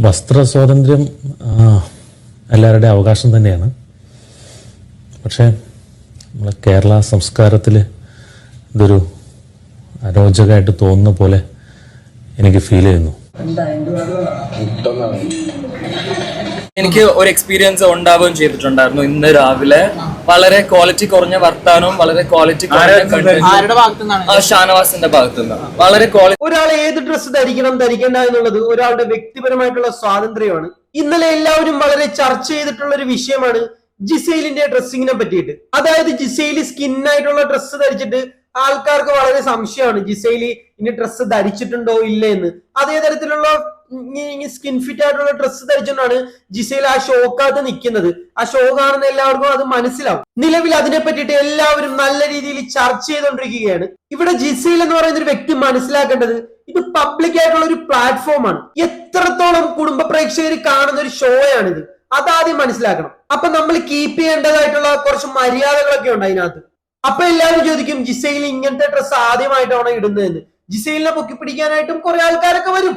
വസ്ത്ര സ്വാതന്ത്ര്യം എല്ലാവരുടെ എല്ലാവരുടെയും അവകാശം തന്നെയാണ്. പക്ഷേ നമ്മളെ കേരള സംസ്കാരത്തിൽ ഇതൊരു അരോചകമായിട്ട് തോന്നുന്ന പോലെ എനിക്ക് ഫീൽ ചെയ്യുന്നു. എനിക്ക് ഒരു എക്സ്പീരിയൻസ് ഉണ്ടാവുകയും ചെയ്തിട്ടുണ്ടായിരുന്നു. ഇന്ന് രാവിലെ വളരെ ക്വാളിറ്റി കുറഞ്ഞ വർത്താനവും വളരെ ക്വാളിറ്റി കുറഞ്ഞ ഷാനവാസിന്റെ ഭാഗത്തുനിന്ന്. വളരെ ക്വാളിറ്റി ഒരാൾ ഏത് ഡ്രസ്സ് ധരിക്കണം ധരിക്കേണ്ട എന്നുള്ളത് ഒരാളുടെ വ്യക്തിപരമായിട്ടുള്ള സ്വാതന്ത്ര്യമാണ്. ഇന്നലെ എല്ലാവരും വളരെ ചർച്ച ചെയ്തിട്ടുള്ള ഒരു വിഷയമാണ് ജിസൈലിന്റെ ഡ്രസ്സിങ്ങിനെ പറ്റിയിട്ട്. അതായത് ജിസൈൽ സ്കിൻ ആയിട്ടുള്ള ഡ്രസ്സ് ധരിച്ചിട്ട് ആൾക്കാർക്ക് വളരെ സംശയമാണ് ജിസൈലി ഇനി ഡ്രസ്സ് ധരിച്ചിട്ടുണ്ടോ ഇല്ലേ എന്ന് അതേ തരത്തിലുള്ള സ്കിൻ ഫിറ്റ് ആയിട്ടുള്ള ഡ്രസ്സ് ധരിച്ചുകൊണ്ടാണ് ജിസയിൽ ആ ഷോക്കാത്ത് നിൽക്കുന്നത് ആ ഷോ കാണുന്ന എല്ലാവർക്കും അത് മനസ്സിലാവും. നിലവിൽ അതിനെ പറ്റിയിട്ട് എല്ലാവരും നല്ല രീതിയിൽ ചർച്ച ചെയ്തുകൊണ്ടിരിക്കുകയാണ് ഇവിടെ ജിസയിൽ എന്ന് പറയുന്ന ഒരു വ്യക്തി മനസ്സിലാക്കേണ്ടത് ഇത് പബ്ലിക് ആയിട്ടുള്ള ഒരു പ്ലാറ്റ്ഫോമാണ് എത്രത്തോളം കുടുംബ പ്രേക്ഷകർ കാണുന്ന ഒരു ഷോയാണിത് അതാദ്യം മനസ്സിലാക്കണം. അപ്പൊ നമ്മൾ കീപ്പ് ചെയ്യേണ്ടതായിട്ടുള്ള കുറച്ച് മര്യാദകളൊക്കെ ഉണ്ട് അതിനകത്ത്. അപ്പൊ എല്ലാവരും ചോദിക്കും ജിസയിൽ ഇങ്ങനത്തെ ഡ്രസ്സ് ആദ്യമായിട്ടാണോ ഇടുന്നതെന്ന്? ജിസയിലിനെ പൊക്കി പിടിക്കാനായിട്ടും കുറെ ആൾക്കാരൊക്കെ വരും.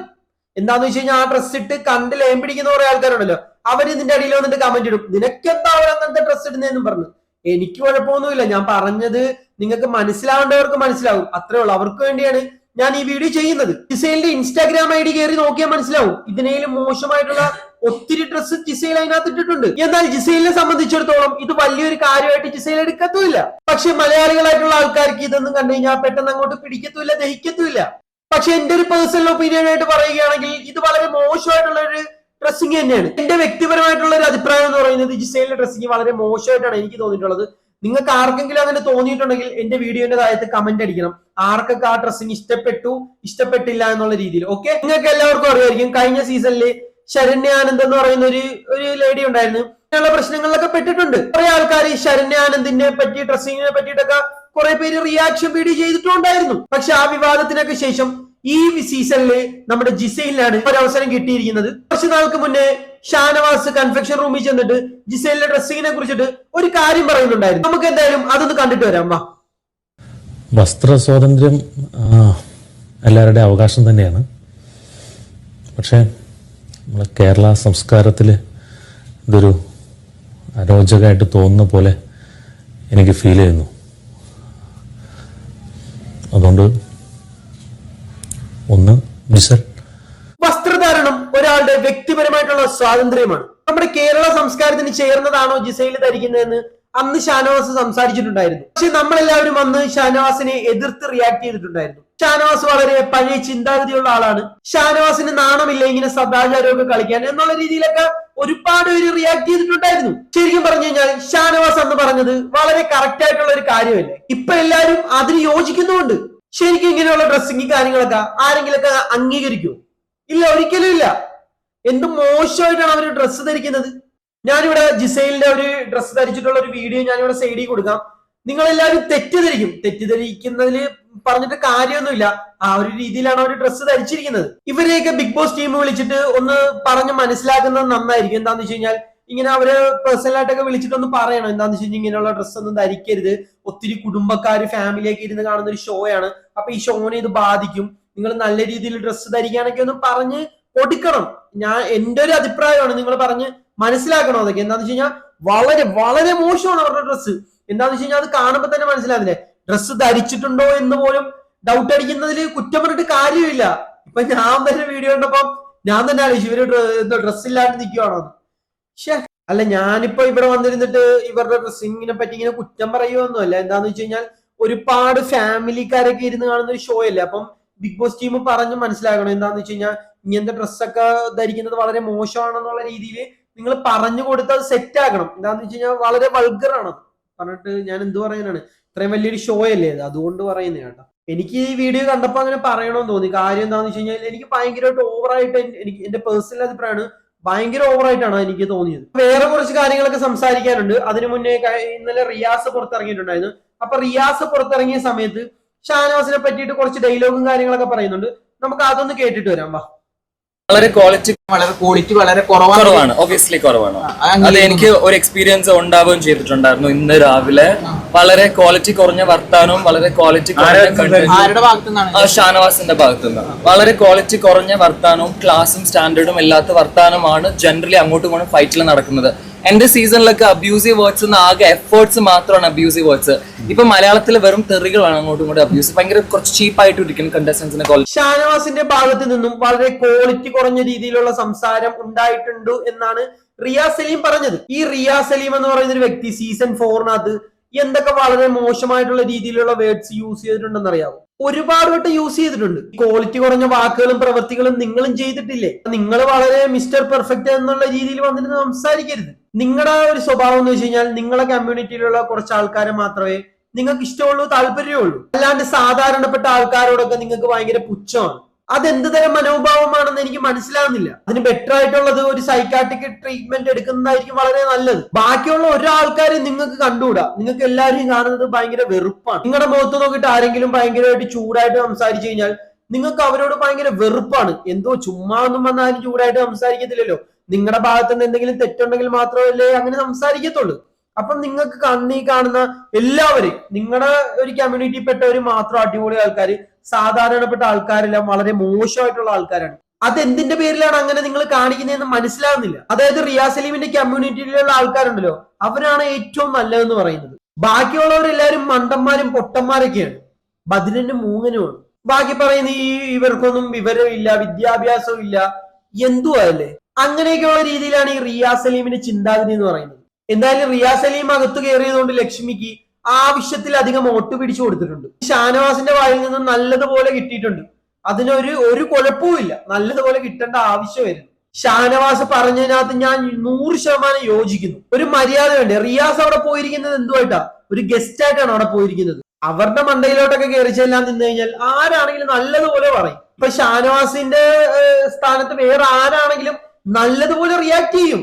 എന്താന്ന് വെച്ച് കഴിഞ്ഞാൽ ആ ഡ്രസ് ഇട്ട് കണ്ടിൽ ഏം പിടിക്കുന്ന കുറെ ആൾക്കാരുണ്ടല്ലോ. അവർ ഇതിന്റെ അടിയിൽ വന്നിട്ട് കമന്റ് ഇടും. നിനക്കെന്താ അവർ അങ്ങനത്തെ ഡ്രസ് ഇടുന്നതെന്നും പറഞ്ഞു. എനിക്ക് കുഴപ്പമൊന്നുമില്ല. ഞാൻ പറഞ്ഞത് നിങ്ങൾക്ക് മനസ്സിലാവേണ്ടവർക്ക് മനസ്സിലാവും. അത്രേ ഉള്ളൂ. അവർക്ക് വേണ്ടിയാണ് ഞാൻ ഈ വീഡിയോ ചെയ്യുന്നത്. ജിസൈലിന്റെ ഇൻസ്റ്റാഗ്രാം ഐ ഡി കയറി നോക്കിയാൽ മനസ്സിലാവും. ഇതിനേലും മോശമായിട്ടുള്ള ഒത്തിരി ഡ്രസ്സ് ജിസൈൽ അതിനകത്ത് ഇട്ടിട്ടുണ്ട്. എന്നാൽ ജിസൈലിനെ സംബന്ധിച്ചിടത്തോളം ഇത് വലിയൊരു കാര്യമായിട്ട് ജിസൈൽ എടുക്കത്തുമില്ല. പക്ഷെ മലയാളികളായിട്ടുള്ള ആൾക്കാർക്ക് ഇതൊന്നും കണ്ടു കഴിഞ്ഞാൽ പെട്ടെന്ന് അങ്ങോട്ട് പിടിക്കത്തുമില്ല ദഹിക്കത്തുമില്ല. പക്ഷെ എന്റെ ഒരു പേഴ്സണൽ ഒപ്പീനിയൻ ആയിട്ട് പറയുകയാണെങ്കിൽ ഇത് വളരെ മോശമായിട്ടുള്ള ഒരു ഡ്രസ്സിങ് തന്നെയാണ്. എന്റെ വ്യക്തിപരമായിട്ടുള്ള ഒരു അഭിപ്രായം എന്ന് പറയുന്നത് ജിസൈലിന്റെ ഡ്രസ്സിങ് വളരെ മോശമായിട്ടാണ് എനിക്ക് തോന്നിയിട്ടുള്ളത്. നിങ്ങൾക്ക് ആർക്കെങ്കിലും അങ്ങനെ തോന്നിയിട്ടുണ്ടെങ്കിൽ എന്റെ വീഡിയോന്റെ താഴത്ത് കമന്റ് അടിക്കണം. ആർക്കൊക്കെ ആ ഡ്രസ്സിങ് ഇഷ്ടപ്പെട്ടു ഇഷ്ടപ്പെട്ടില്ല എന്നുള്ള രീതിയിൽ. ഓക്കെ നിങ്ങൾക്ക് എല്ലാവർക്കും അറിയായിരിക്കും കഴിഞ്ഞ സീസണിൽ ശരണ്യാനന്ദ് എന്ന് പറയുന്ന ഒരു ഒരു ലേഡി ഉണ്ടായിരുന്നു. അങ്ങനെയുള്ള പ്രശ്നങ്ങളിലൊക്കെ പെട്ടിട്ടുണ്ട്. കുറെ ആൾക്കാർ ഈ ശരണ്യാനന്ദിനെ പറ്റി ഡ്രസ്സിങ്ങിനെ പറ്റിയിട്ടൊക്കെ കുറെ പേര് റിയാക്ഷൻ വീഡിയോ ചെയ്തിട്ടുണ്ടായിരുന്നു. പക്ഷെ ആ വിവാദത്തിനൊക്കെ ശേഷം ഈ സീസണിൽ നമ്മുടെ ജിസയിലാണ് ഒരു അവസരം കിട്ടിയിരിക്കുന്നത്. കുറച്ച് നാൾക്ക് മുന്നേ ഷാനവാസ് കൺഫെക്ഷൻ റൂമിൽ ചെന്നിട്ട് ജിസൈലിന്റെ ഡ്രസ്സിങ്ങിനെ കുറിച്ചിട്ട് ഒരു കാര്യം പറയുന്നുണ്ടായിരുന്നു. നമുക്ക് എന്തായാലും അതൊന്ന് കണ്ടിട്ട് വരാം. വാ. വസ്ത്ര സ്വാതന്ത്ര്യം എല്ലാവരുടെ അവകാശം തന്നെയാണ്. പക്ഷേ നമ്മളെ കേരള സംസ്കാരത്തിൽ ഇതൊരു അരോചകമായിട്ട് തോന്നുന്ന പോലെ എനിക്ക് ഫീൽ ചെയ്യുന്നു. അതുകൊണ്ട് ഒന്ന് മിസൽ വസ്ത്രധാരണം ഒരാളുടെ വ്യക്തിപരമായിട്ടുള്ള സ്വാതന്ത്ര്യമാണ്. നമ്മുടെ കേരള സംസ്കാരത്തിന് ചേർന്നതാണോ ജിസയിൽ ധരിക്കുന്നതെന്ന് അന്ന് ഷാനവാസ് സംസാരിച്ചിട്ടുണ്ടായിരുന്നു. പക്ഷെ നമ്മളെല്ലാവരും അന്ന് ഷാനവാസിനെ എതിർത്ത് റിയാക്ട് ചെയ്തിട്ടുണ്ടായിരുന്നു. ഷാനവാസ് വളരെ പഴയ ചിന്താഗതിയുള്ള ആളാണ്. ഷാനവാസിന് നാണമില്ല ഇങ്ങനെ സദാചാരമൊക്കെ കളിക്കാൻ എന്നുള്ള രീതിയിലൊക്കെ ഒരുപാട് പേര് റിയാക്ട് ചെയ്തിട്ടുണ്ടായിരുന്നു. ശരിക്കും പറഞ്ഞു കഴിഞ്ഞാൽ ഷാനവാസ് എന്ന് പറഞ്ഞത് വളരെ കറക്റ്റ് ആയിട്ടുള്ള ഒരു കാര്യമല്ലേ? ഇപ്പൊ എല്ലാവരും അതിന് യോജിക്കുന്നുണ്ട് ശരിക്കും ഇങ്ങനെയുള്ള ഡ്രസ്സിങ് കാര്യങ്ങളൊക്കെ ആരെങ്കിലൊക്കെ അംഗീകരിക്കുമോ ഇല്ല ഒരിക്കലും ഇല്ല. എന്ത് മോശമായിട്ടാണ് അവർ ഡ്രസ്സ് ധരിക്കുന്നത്? ഞാനിവിടെ ജിസൈലിന്റെ ഒരു ഡ്രസ്സ് ധരിച്ചിട്ടുള്ള ഒരു വീഡിയോ ഞാനിവിടെ സൈഡിൽ കൊടുക്കാം. നിങ്ങൾ എല്ലാവരും തെറ്റിദ്ധരിക്കും. തെറ്റിദ്ധരിക്കുന്നതിൽ പറഞ്ഞിട്ട് കാര്യമൊന്നുമില്ല. ആ ഒരു രീതിയിലാണ് അവർ ഡ്രസ്സ് ധരിച്ചിരിക്കുന്നത്. ഇവരെയൊക്കെ ബിഗ് ബോസ് ടീം വിളിച്ചിട്ട് ഒന്ന് പറഞ്ഞ് മനസ്സിലാക്കുന്നത് നന്നായിരിക്കും. എന്താന്ന് വെച്ച് കഴിഞ്ഞാൽ ഇങ്ങനെ അവർ പേഴ്സണലായിട്ടൊക്കെ വിളിച്ചിട്ട് ഒന്ന് പറയണം. എന്താന്ന് വെച്ച് കഴിഞ്ഞാൽ ഇങ്ങനെയുള്ള ഡ്രസ്സ് ഒന്നും ധരിക്കരുത്. ഒത്തിരി കുടുംബക്കാർ ഫാമിലിയൊക്കെ ഇരുന്ന് കാണുന്ന ഒരു ഷോയാണ് അപ്പൊ ഈ ഷോനെ ഇത് ബാധിക്കും. നിങ്ങൾ നല്ല രീതിയിൽ ഡ്രസ്സ് ധരിക്കാനൊക്കെ ഒന്ന് പറഞ്ഞ് കൊടുക്കണം ഞാൻ എന്റെ ഒരു അഭിപ്രായമാണ് നിങ്ങൾ പറഞ്ഞ് മനസ്സിലാക്കണം അതൊക്കെ? എന്താന്ന് വെച്ച് കഴിഞ്ഞാൽ വളരെ വളരെ മോശമാണ് അവരുടെ ഡ്രസ്സ് എന്താന്ന് വെച്ച് കഴിഞ്ഞാൽ അത് കാണുമ്പോൾ തന്നെ മനസ്സിലാവില്ലേ? ഡ്രസ്സ് ധരിച്ചിട്ടുണ്ടോ എന്ന് പോലും ഡൗട്ട് അടിക്കുന്നതിൽ കുറ്റം പറഞ്ഞിട്ട് കാര്യമില്ല. ഇപ്പൊ ഞാൻ തന്നെ വീഡിയോ കണ്ടപ്പം ഞാൻ തന്നെ ആലോചിച്ചു ഇവർ ഡ്രസ് ഇല്ലാണ്ട് നിൽക്കുവാണോ അല്ല ഞാനിപ്പോ ഇവിടെ വന്നിരുന്നിട്ട് ഇവരുടെ ഡ്രസ്സിങ്ങിനെ പറ്റി ഇങ്ങനെ കുറ്റം പറയുമൊന്നുമല്ല എന്താന്ന് വെച്ച് കഴിഞ്ഞാൽ ഒരുപാട് ഫാമിലിക്കാരൊക്കെ ഇരുന്ന് കാണുന്ന ഒരു ഷോ അല്ലേ? അപ്പം ബിഗ് ബോസ് ടീം പറഞ്ഞു മനസ്സിലാക്കണം എന്താന്ന് വെച്ച് കഴിഞ്ഞാൽ ഇങ്ങനത്തെ ഡ്രസ്സൊക്കെ ധരിക്കുന്നത് വളരെ മോശമാണെന്നുള്ള രീതിയിൽ നിങ്ങൾ പറഞ്ഞു കൊടുത്ത് അത് സെറ്റ് ആക്കണം എന്താന്ന് വെച്ച് കഴിഞ്ഞാൽ വളരെ വൾഗറാണ് പറഞ്ഞിട്ട് ഞാൻ എന്ത് പറയാനാണ് ഇത്രയും വലിയൊരു ഷോ അല്ലേ അത് അതുകൊണ്ട് പറയുന്നത് കേട്ടോ. എനിക്ക് ഈ വീഡിയോ കണ്ടപ്പോൾ അങ്ങനെ പറയണമെന്ന് തോന്നി. കാര്യം എന്താണെന്ന് വെച്ച് കഴിഞ്ഞാൽ എനിക്ക് ഭയങ്കരമായിട്ട് ഓവറായിട്ട് എനിക്ക് എന്റെ പേഴ്സണൽ അഭിപ്രായമാണ് ഭയങ്കര ഓവറായിട്ടാണ് എനിക്ക് തോന്നിയത്. വേറെ കുറച്ച് കാര്യങ്ങളൊക്കെ സംസാരിക്കാനുണ്ട്. അതിനു മുന്നേ ഇന്നലെ റിയാസ് പുറത്തിറങ്ങിയിട്ടുണ്ടായിരുന്നു. അപ്പൊ റിയാസ് പുറത്തിറങ്ങിയ സമയത്ത് ഷാനവാസിനെ പറ്റിയിട്ട് കുറച്ച് ഡയലോഗും കാര്യങ്ങളൊക്കെ പറയുന്നുണ്ട്. നമുക്ക് അതൊന്ന് കേട്ടിട്ട് വരാം വാ. വളരെ ക്വാളിറ്റി വളരെ ക്വാളിറ്റി വളരെ കുറവാണ്. കുറവാണ് ഒബിയസ്ലി കുറവാണ്. അത് എനിക്ക് ഒരു എക്സ്പീരിയൻസ് ഉണ്ടാവുകയും ചെയ്തിട്ടുണ്ടായിരുന്നു ഇന്ന് രാവിലെ. വളരെ ക്വാളിറ്റി കുറഞ്ഞ വർത്താനവും വളരെ ക്വാളിറ്റി കുറഞ്ഞ ഷാനവാസിന്റെ ഭാഗത്തു നിന്ന് വളരെ ക്വാളിറ്റി കുറഞ്ഞ വർത്താനവും ക്ലാസും സ്റ്റാൻഡേർഡും ഇല്ലാത്ത വർത്താനമാണ് ജനറലി അങ്ങോട്ടും ഇങ്ങോട്ടും ഫൈറ്റിൽ നടക്കുന്നത്. എന്റെ സീസണിലൊക്കെ അബ്യൂസീവ് വേർഡ്സ് ആകെ എഫേർട്സ് മാത്രമാണ് അബ്യൂസീവ് വേർഡ്സ് ഇപ്പൊ മലയാളത്തിൽ വെറും തെറികളാണ് അങ്ങോട്ടും ഇങ്ങോട്ടും അബ്യൂസ് ഭയങ്കര കുറച്ച് ചീപ്പായിട്ട് ഇരിക്കുന്നു കണ്ടസ്റ്റൻസിനെ കോൾ ഷാനവാസിന്റെ ഭാഗത്ത് നിന്നും വളരെ ക്വാളിറ്റി കുറഞ്ഞ രീതിയിലുള്ള സംസാരം ഉണ്ടായിട്ടുണ്ട് എന്നാണ് റിയാ സലീം പറഞ്ഞത്. ഈ റിയാ സലീം എന്ന് പറയുന്ന ഒരു വ്യക്തി സീസൺ ഫോറിനകത്ത് എന്തൊക്കെ വളരെ മോശമായിട്ടുള്ള രീതിയിലുള്ള വേർഡ്സ് യൂസ് ചെയ്തിട്ടുണ്ടെന്ന് അറിയാവോ? ഒരുപാട് വട്ടം യൂസ് ചെയ്തിട്ടുണ്ട്. ക്വാളിറ്റി കുറഞ്ഞ വാക്കുകളും പ്രവൃത്തികളും നിങ്ങളും ചെയ്തിട്ടില്ലേ? നിങ്ങൾ വളരെ മിസ്റ്റർ പെർഫെക്റ്റ് എന്നുള്ള രീതിയിൽ വന്നിട്ട് സംസാരിക്കരുത്. നിങ്ങളുടെ ഒരു സ്വഭാവം എന്ന് വെച്ച് കഴിഞ്ഞാൽ നിങ്ങളെ കമ്മ്യൂണിറ്റിയിലുള്ള കുറച്ച് ആൾക്കാരെ മാത്രമേ നിങ്ങൾക്ക് ഇഷ്ടമുള്ളൂ താല്പര്യമുള്ളൂ അല്ലാണ്ട് സാധാരണപ്പെട്ട ആൾക്കാരോടൊക്കെ നിങ്ങൾക്ക് ഭയങ്കര പുച്ഛമാണ്. അതെന്ത് തരം മനോഭാവമാണെന്ന് എനിക്ക് മനസ്സിലാവുന്നില്ല. അതിന് ബെറ്റർ ആയിട്ടുള്ളത് ഒരു സൈക്കാട്രിക് ട്രീറ്റ്മെന്റ് എടുക്കുന്നതായിരിക്കും വളരെ നല്ലത്. ബാക്കിയുള്ള ഒരാൾക്കാരെ നിങ്ങൾക്ക് കണ്ടുകൂടാ. നിങ്ങൾക്ക് എല്ലാവരെയും കാണുന്നത് ഭയങ്കര വെറുപ്പാണ്. നിങ്ങളുടെ മുഖത്ത് നോക്കിയിട്ട് ആരെങ്കിലും ഭയങ്കരമായിട്ട് ചൂടായിട്ട് സംസാരിച്ചു കഴിഞ്ഞാൽ നിങ്ങൾക്ക് അവരോട് ഭയങ്കര വെറുപ്പാണ്. എന്തോ ചുമ്മാ ഒന്നും വന്നാലും ചൂടായിട്ട് സംസാരിക്കത്തില്ലല്ലോ. നിങ്ങളുടെ ഭാഗത്തുനിന്ന് എന്തെങ്കിലും തെറ്റുണ്ടെങ്കിൽ മാത്രമല്ലേ അങ്ങനെ സംസാരിക്കത്തുള്ളൂ. അപ്പം നിങ്ങൾക്ക് കണ്ണീ കാണുന്ന എല്ലാവരും നിങ്ങളുടെ ഒരു കമ്മ്യൂണിറ്റിപ്പെട്ടവർ മാത്രം അടിപൊളി ആൾക്കാർ സാധാരണപ്പെട്ട ആൾക്കാരെല്ലാം വളരെ മോശമായിട്ടുള്ള ആൾക്കാരാണ്. അത് എന്തിന്റെ പേരിലാണ് അങ്ങനെ നിങ്ങൾ കാണിക്കുന്നതെന്ന് മനസ്സിലാവുന്നില്ല. അതായത് റിയാസ് സലീമിന്റെ കമ്മ്യൂണിറ്റിയിലുള്ള ആൾക്കാരുണ്ടല്ലോ അവരാണ് ഏറ്റവും നല്ലതെന്ന് പറയുന്നത്. ബാക്കിയുള്ളവരെല്ലാവരും മണ്ടന്മാരും പൊട്ടന്മാരൊക്കെയാണ്. ബദിരനും മൂങ്ങനുമാണ് ബാക്കി പറയുന്ന ഈ ഇവർക്കൊന്നും വിവരമില്ല വിദ്യാഭ്യാസവും ഇല്ല എന്തുവാ അല്ലേ? അങ്ങനെയൊക്കെയുള്ള രീതിയിലാണ് ഈ റിയാസ് സലീമിന്റെ ചിന്താഗതി എന്ന് പറയുന്നത്. എന്തായാലും റിയാസ് അലിയും അകത്ത് കയറിയതുകൊണ്ട് ലക്ഷ്മിക്ക് ആവശ്യത്തിലധികം വോട്ട് പിടിച്ചു കൊടുത്തിട്ടുണ്ട്. ഷാനവാസിന്റെ വായിൽ നിന്ന് നല്ലതുപോലെ കിട്ടിയിട്ടുണ്ട്. അതിനൊരു ഒരു കുഴപ്പവുമില്ല നല്ലതുപോലെ കിട്ടേണ്ട ആവശ്യമായിരുന്നു. ഷാനവാസ് പറഞ്ഞതിനകത്ത് ഞാൻ നൂറ് ശതമാനം യോജിക്കുന്നു. ഒരു മര്യാദ വേണ്ടേ? റിയാസ് അവിടെ പോയിരിക്കുന്നത് എന്തുമായിട്ടാ ഒരു ഗസ്റ്റ് ആയിട്ടാണ് അവിടെ പോയിരിക്കുന്നത്. അവരുടെ മണ്ടയിലോട്ടൊക്കെ കയറി ചെല്ലാൻ നിന്ന് കഴിഞ്ഞാൽ ആരാണെങ്കിലും നല്ലതുപോലെ പറയും. ഇപ്പൊ ഷാനവാസിന്റെ സ്ഥാനത്ത് വേറെ ആരാണെങ്കിലും നല്ലതുപോലെ റിയാക്ട് ചെയ്യും.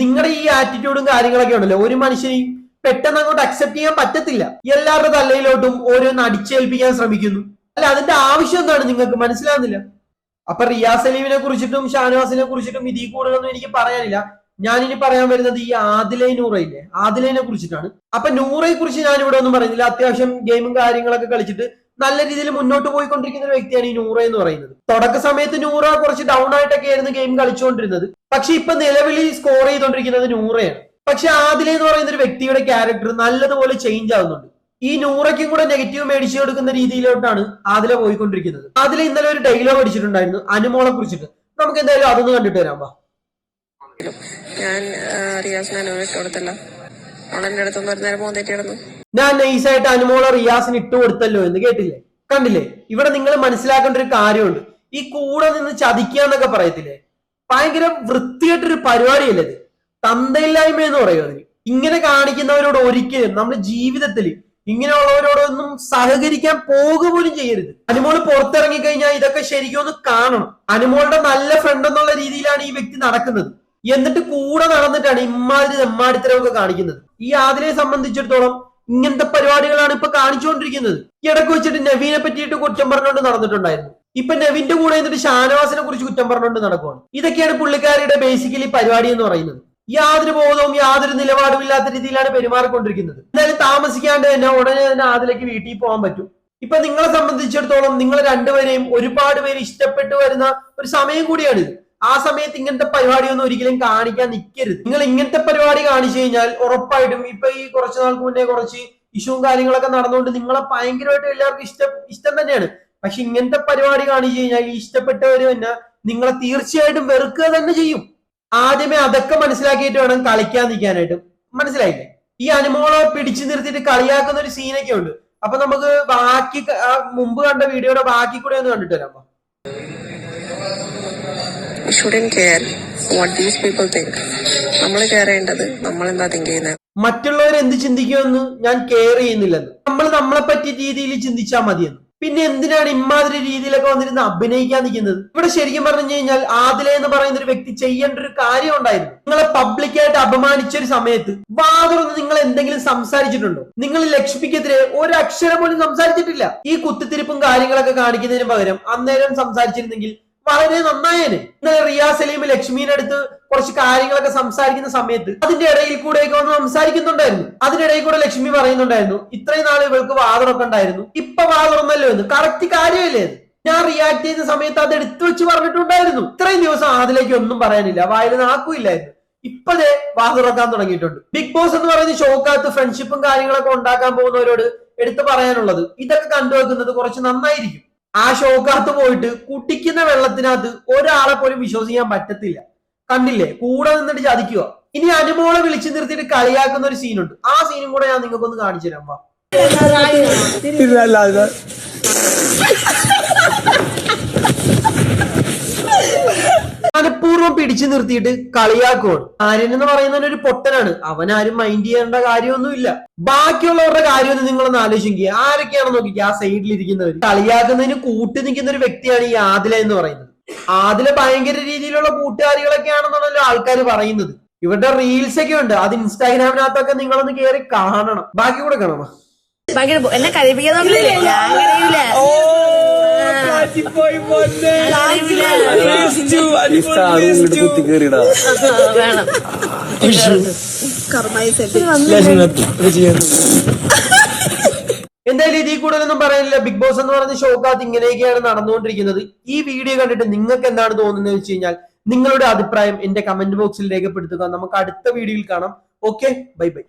നിങ്ങളുടെ ഈ ആറ്റിറ്റ്യൂഡും കാര്യങ്ങളൊക്കെ ഉണ്ടല്ലോ. ഒരു മനുഷ്യനെയും പെട്ടെന്ന് അങ്ങോട്ട് അക്സെപ്റ്റ് ചെയ്യാൻ പറ്റത്തില്ല. എല്ലാവരുടെ തലയിലോട്ടും ഓരോന്ന് അടിച്ചേൽപ്പിക്കാൻ ശ്രമിക്കുന്നു. അല്ല അതിന്റെ ആവശ്യം എന്താണ്? നിങ്ങൾക്ക് മനസ്സിലാകുന്നില്ല അപ്പൊ റിയാസ് അലീമിനെ കുറിച്ചിട്ടും ഷാനവാസിനെ കുറിച്ചിട്ടും ഇതിൽ കൂടുതലൊന്നും എനിക്ക് പറയാനില്ല. ഞാൻ ഇനി പറയാൻ വരുന്നത് ഈ ആദിലെ നൂറയില്ലേ? ആദിലൈനെ കുറിച്ചിട്ടാണ്. അപ്പൊ നൂറയെ കുറിച്ച് ഞാൻ ഇവിടെ ഒന്നും പറയുന്നില്ല. അത്യാവശ്യം ഗെയിമും കാര്യങ്ങളൊക്കെ കളിച്ചിട്ട് നല്ല രീതിയിൽ മുന്നോട്ട് പോയിക്കൊണ്ടിരിക്കുന്ന ഒരു വ്യക്തിയാണ് ഈ നൂറ എന്ന് പറയുന്നത്. തുടക്ക സമയത്ത് നൂറ കുറച്ച് ഡൗൺ ആയിട്ടൊക്കെ ആയിരുന്നു ഗെയിം കളിച്ചുകൊണ്ടിരുന്നത്. പക്ഷെ ഇപ്പൊ നിലവിൽ സ്കോർ ചെയ്തുകൊണ്ടിരിക്കുന്നത് നൂറയാണ്. പക്ഷെ ആദില എന്ന് പറയുന്ന ഒരു വ്യക്തിയുടെ ക്യാരക്ടർ നല്ലതുപോലെ ചേഞ്ച് ആവുന്നുണ്ട്. ഈ നൂറയ്ക്കും കൂടെ നെഗറ്റീവ് മേടിച്ചു കൊടുക്കുന്ന രീതിയിലോട്ടാണ് ആദില പോയിക്കൊണ്ടിരിക്കുന്നത്. ആദില ഇന്നലെ ഒരു ഡയലോഗ് അടിച്ചിട്ടുണ്ടായിരുന്നു അനുമോളെ കുറിച്ചിട്ട്. നമുക്ക് എന്തായാലും അതൊന്ന് കണ്ടിട്ട് വരാം വാ. ഞാൻ ആ, റിയാസിന് അനുഭവിച്ചു കൊടുത്തല്ല. അവളെന്റെ അടുത്തൊന്നും ഒരു നേരം പോകുന്ന കിടന്നു. ഞാൻ നൈസായിട്ട് അനുമോളെ റിയാസിന് ഇട്ട് കൊടുത്തല്ലോ എന്ന് കേട്ടില്ലേ? കണ്ടില്ലേ? ഇവിടെ നിങ്ങൾ മനസ്സിലാക്കേണ്ട ഒരു കാര്യമുണ്ട്. ഈ കൂടെ നിന്ന് ചതിക്കുക എന്നൊക്കെ പറയത്തില്ലേ? ഭയങ്കര വൃത്തിയായിട്ടൊരു പരിപാടിയല്ലേ ഇത്? തന്തയില്ലായ്മ എന്ന് പറയും അതിന് ഇങ്ങനെ കാണിക്കുന്നവരോട് ഒരിക്കലും നമ്മുടെ ജീവിതത്തിൽ ഇങ്ങനെയുള്ളവരോടൊന്നും സഹകരിക്കാൻ പോകുക പോലും ചെയ്യരുത്. അനുമോൾ പുറത്തിറങ്ങി കഴിഞ്ഞാൽ ഇതൊക്കെ ശരിക്കും ഒന്ന് കാണണം. അനുമോളുടെ നല്ല ഫ്രണ്ട് എന്നുള്ള രീതിയിലാണ് ഈ വ്യക്തി നടക്കുന്നത്. എന്നിട്ട് കൂടെ നടന്നിട്ടാണ് ഇമ്മാതിരി എമ്മാടിത്തരമൊക്കെ കാണിക്കുന്നത്. ഈ ആദിനെ സംബന്ധിച്ചിടത്തോളം ഇങ്ങനത്തെ പരിപാടികളാണ് ഇപ്പൊ കാണിച്ചുകൊണ്ടിരിക്കുന്നത്. ഇടയ്ക്ക് വെച്ചിട്ട് നവീനെ പറ്റിയിട്ട് കുറ്റം പറഞ്ഞുകൊണ്ട് നടന്നിട്ടുണ്ടായിരുന്നു. ഇപ്പൊ നെവിന്റെ കൂടെ എന്നിട്ട് ഷാനവാസിനെ കുറിച്ച് കുറ്റം പറഞ്ഞുകൊണ്ട് നടക്കുവാണ്. ഇതൊക്കെയാണ് പുള്ളിക്കാരിയുടെ ബേസിക്കലി പരിപാടി എന്ന് പറയുന്നത്. യാതൊരു ബോധവും യാതൊരു നിലപാടും ഇല്ലാത്ത രീതിയിലാണ് പെരുമാറിക്കൊണ്ടിരിക്കുന്നത്. എന്നാലും താമസിക്കാണ്ട് തന്നെ ഉടനെ തന്നെ അതിലേക്ക് വീട്ടിൽ പോകാൻ പറ്റും. ഇപ്പൊ നിങ്ങളെ സംബന്ധിച്ചിടത്തോളം നിങ്ങൾ രണ്ടുപേരെയും ഒരുപാട് പേര് ഇഷ്ടപ്പെട്ടു വരുന്ന ഒരു സമയം കൂടിയാണിത്. ആ സമയത്ത് ഇങ്ങനത്തെ പരിപാടിയൊന്നും ഒരിക്കലും കാണിക്കാൻ നിൽക്കരുത് നിങ്ങൾ ഇങ്ങനത്തെ പരിപാടി കാണിച്ചു കഴിഞ്ഞാൽ ഉറപ്പായിട്ടും ഇപ്പൊ ഈ കുറച്ചു നാൾക്ക് മുന്നേ കുറച്ച് ഇഷ്യൂവും കാര്യങ്ങളൊക്കെ നടന്നുകൊണ്ട് നിങ്ങളെ ഭയങ്കരമായിട്ട് എല്ലാവർക്കും ഇഷ്ടം ഇഷ്ടം തന്നെയാണ്. പക്ഷെ ഇങ്ങനത്തെ പരിപാടി കാണിച്ചു കഴിഞ്ഞാൽ ഇഷ്ടപ്പെട്ടവര് തന്നെ നിങ്ങളെ തീർച്ചയായിട്ടും വെറുക്കുക തന്നെ ചെയ്യും. ആദ്യമേ അതൊക്കെ മനസ്സിലാക്കിയിട്ട് വേണം കളിക്കാൻ നിൽക്കാനായിട്ട്. മനസ്സിലായില്ലേ? ഈ അനുമോളെ പിടിച്ചു നിർത്തിയിട്ട് കളിയാക്കുന്ന ഒരു സീനൊക്കെ ഉണ്ട്. അപ്പൊ നമുക്ക് ബാക്കി മുമ്പ് കണ്ട വീഡിയോയുടെ ബാക്കി കൂടെ ഒന്ന് കണ്ടിട്ട് വരാം. നമ്മൾ കെയർ ചെയ്യേണ്ടത് നമ്മൾ എന്താ തിങ്ക് ചെയ്യുന്നത് മറ്റുള്ളവർ എന്ത് ചിന്തിക്കുമെന്ന് ഞാൻ കെയർ ചെയ്യുന്നില്ലെന്ന്. നമ്മൾ നമ്മളെ പറ്റിയ രീതിയിൽ ചിന്തിച്ചാൽ മതിയെന്ന്. പിന്നെ എന്തിനാണ് ഇമാതിരി രീതിയിലൊക്കെ വന്നിരുന്ന് അഭിനയിക്കാൻ നിൽക്കുന്നത്? ഇവിടെ ശരിക്കും പറഞ്ഞു കഴിഞ്ഞാൽ ആദില എന്ന് പറയുന്ന ഒരു വ്യക്തി ചെയ്യേണ്ട ഒരു കാര്യം ഉണ്ടായിരുന്നു. നിങ്ങളെ പബ്ലിക്കായിട്ട് അപമാനിച്ച ഒരു സമയത്ത് വാതുറന്ന് നിങ്ങൾ എന്തെങ്കിലും സംസാരിച്ചിട്ടുണ്ടോ? നിങ്ങൾ ലക്ഷ്മിക്കെതിരെ ഒരു അക്ഷരം പോലും സംസാരിച്ചിട്ടില്ല. ഈ കുത്തിത്തിരിപ്പും കാര്യങ്ങളൊക്കെ കാണിക്കുന്നതിന് പകരം അന്നേരം സംസാരിച്ചിരുന്നെങ്കിൽ വളരെ നന്നായേനെ. ഇന്നലെ റിയാസലീമ് സലീം അടുത്ത് കുറച്ച് കാര്യങ്ങളൊക്കെ സംസാരിക്കുന്ന സമയത്ത് അതിന്റെ ഇടയിൽ കൂടെയൊക്കെ വന്ന് സംസാരിക്കുന്നുണ്ടായിരുന്നു. അതിനിടയിൽ കൂടെ ലക്ഷ്മി പറയുന്നുണ്ടായിരുന്നു ഇത്രയും നാൾ ഇവൾക്ക് വാതുറൊക്കെ ഉണ്ടായിരുന്നു. ഇപ്പൊ വാതുറന്നല്ലോ എന്ന്. കറക്റ്റ് കാര്യമല്ലേ ഞാൻ റിയാക്ട് ചെയ്യുന്ന സമയത്ത് അത് എടുത്തു വെച്ച് പറഞ്ഞിട്ടുണ്ടായിരുന്നു. ഇത്രയും ദിവസം അതിലേക്ക് ഒന്നും പറയാനില്ല. വായിൽ നാക്കുമില്ലായിരുന്നു ഇപ്പതേ വാതുറക്കാൻ തുടങ്ങിയിട്ടുണ്ട്. ബിഗ് ബോസ് എന്ന് പറയുന്ന ഷോക്കകത്ത് ഫ്രണ്ട്ഷിപ്പും കാര്യങ്ങളൊക്കെ ഉണ്ടാക്കാൻ പോകുന്നവരോട് എടുത്തു പറയാനുള്ളത് ഇതൊക്കെ കണ്ടുവെക്കുന്നത് കുറച്ച് നന്നായിരിക്കും. ആ ഷോക്കകത്ത് പോയിട്ട് കുട്ടിക്കുന്ന വെള്ളത്തിനകത്ത് ഒരാളെ പോലും വിശ്വസിക്കാൻ പറ്റത്തില്ല. കണ്ടില്ലേ? കൂടെ നിന്നിട്ട് ചതിക്കുക. ഇനി അനുമോളെ വിളിച്ചു നിർത്തിയിട്ട് കളിയാക്കുന്ന ഒരു സീനുണ്ട് ആ സീനും കൂടെ ഞാൻ നിങ്ങൾക്കൊന്ന് കാണിച്ചു തരാം വാ മനഃപൂർവം പിടിച്ചു നിർത്തിയിട്ട് കളിയാക്കുവാണ്. ആര്യൻ എന്ന് പറയുന്ന ഒരു പൊട്ടനാണ്. അവൻ ആരും മൈൻഡ് ചെയ്യേണ്ട കാര്യമൊന്നുമില്ല. ബാക്കിയുള്ളവരുടെ കാര്യമൊന്നും നിങ്ങളൊന്ന് ആലോചിക്കുക ആരൊക്കെയാണെന്ന് നോക്കിക്കുക ആ സൈഡിൽ ഇരിക്കുന്നവർ കളിയാക്കുന്നതിന് കൂട്ടി നിൽക്കുന്ന ഒരു വ്യക്തിയാണ് ഈ ആദില എന്ന് പറയുന്നത്. ആദില ഭയങ്കര രീതിയിലുള്ള കൂട്ടുകാരികളൊക്കെ ആണെന്നാണല്ലോ ആൾക്കാർ പറയുന്നത്. ഇവരുടെ റീൽസ് ഒക്കെ ഉണ്ട്. അത് ഇൻസ്റ്റാഗ്രാമിനകത്തൊക്കെ നിങ്ങളൊന്ന് കയറി കാണണം. ബാക്കി കൂടെ കാണണം ഭയങ്കര എന്നെ കഴിപ്പിക്കാൻ നോക്കില്ലേ കുത്തി വേണം എന്തായാലും ഇതിൽ കൂടുതലൊന്നും പറയാനില്ല. ബിഗ് ബോസ് എന്ന് പറഞ്ഞ ഷോക്കകത്ത് ഇങ്ങനെയൊക്കെയാണ് നടന്നുകൊണ്ടിരിക്കുന്നത്. ഈ വീഡിയോ കണ്ടിട്ട് നിങ്ങൾക്ക് എന്താണ് തോന്നുന്നത് വെച്ച് കഴിഞ്ഞാൽ നിങ്ങളുടെ അഭിപ്രായം എന്റെ കമന്റ് ബോക്സിൽ രേഖപ്പെടുത്തുക. നമുക്ക് അടുത്ത വീഡിയോയിൽ കാണാം. Okay bye bye